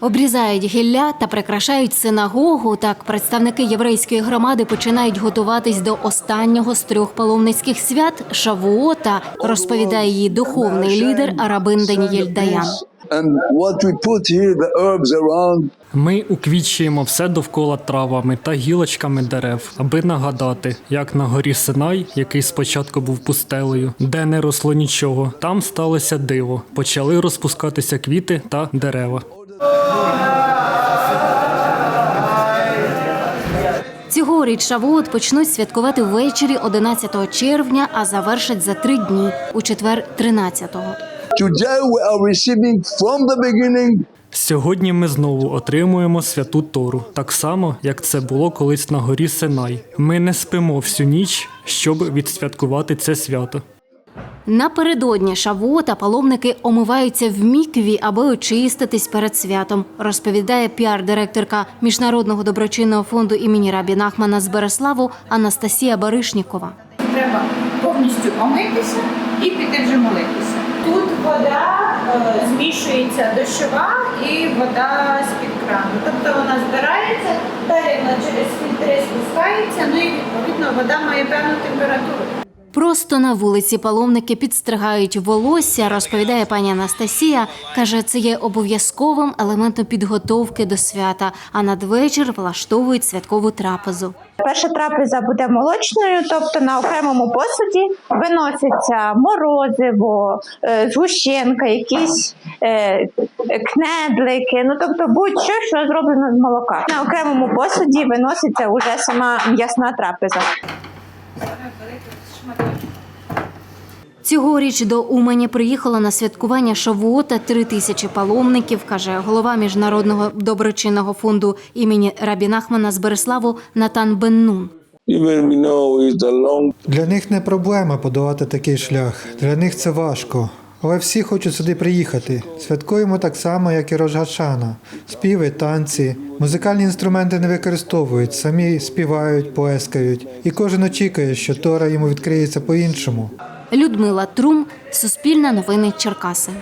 Обрізають гілля та прикрашають синагогу. Так представники єврейської громади починають готуватись до останнього з трьох паломницьких свят Шавуота, розповідає її духовний лідер Арабин Данієль Даян. And what we put here, the herbs around, Ми уквічуємо все довкола травами та гілочками дерев, аби нагадати, як на горі Синай, який спочатку був пустелею, де не росло нічого, там сталося диво. Почали розпускатися квіти та дерева. Цьогоріч Шавуот почнуть святкувати ввечері 11 червня, а завершать за три дні у четвер 13-го. Today we are receiving from the beginning Сьогодні ми знову отримуємо святу Тору, так само, як це було колись на горі Синай. Ми не спимо всю ніч, щоб відсвяткувати це свято. Напередодні Шавуота паломники омиваються в мікві, аби очиститись перед святом, розповідає піар-директорка Міжнародного доброчинного фонду імені Рабі Нахмана з Береславу Анастасія Баришнікова. Треба повністю омитися і піти вже молитися. Тут вода е, змішується дощова і вода з-під крану. Тобто вона збирається, далі вона через фільтри спускається, ну і відповідно вода має певну температуру. Просто на вулиці паломники підстригають волосся, розповідає пані Анастасія. Каже, це є обов'язковим елементом підготовки до свята, а надвечір влаштовують святкову трапезу. Перша трапеза буде молочною, тобто на окремому посуді виноситься морозиво, е, згущенка, якісь е, кнедлики, ну тобто будь-що, що зроблено з молока. На окремому посуді виноситься вже сама м'ясна трапеза. Цьогоріч до Умані приїхало на святкування Шавуота три тисячі паломників, каже голова міжнародного доброчинного фонду імені Рабі Нахмана з Береславу Натан Беннун. Для них не проблема подолати такий шлях. Для них це важко. Але всі хочуть сюди приїхати. Святкуємо так само, як і Рожгашана. Співи, танці. Музикальні інструменти не використовують, самі співають, плескають. І кожен очікує, що Тора йому відкриється по-іншому. Людмила Трум, Суспільне новини Черкаси.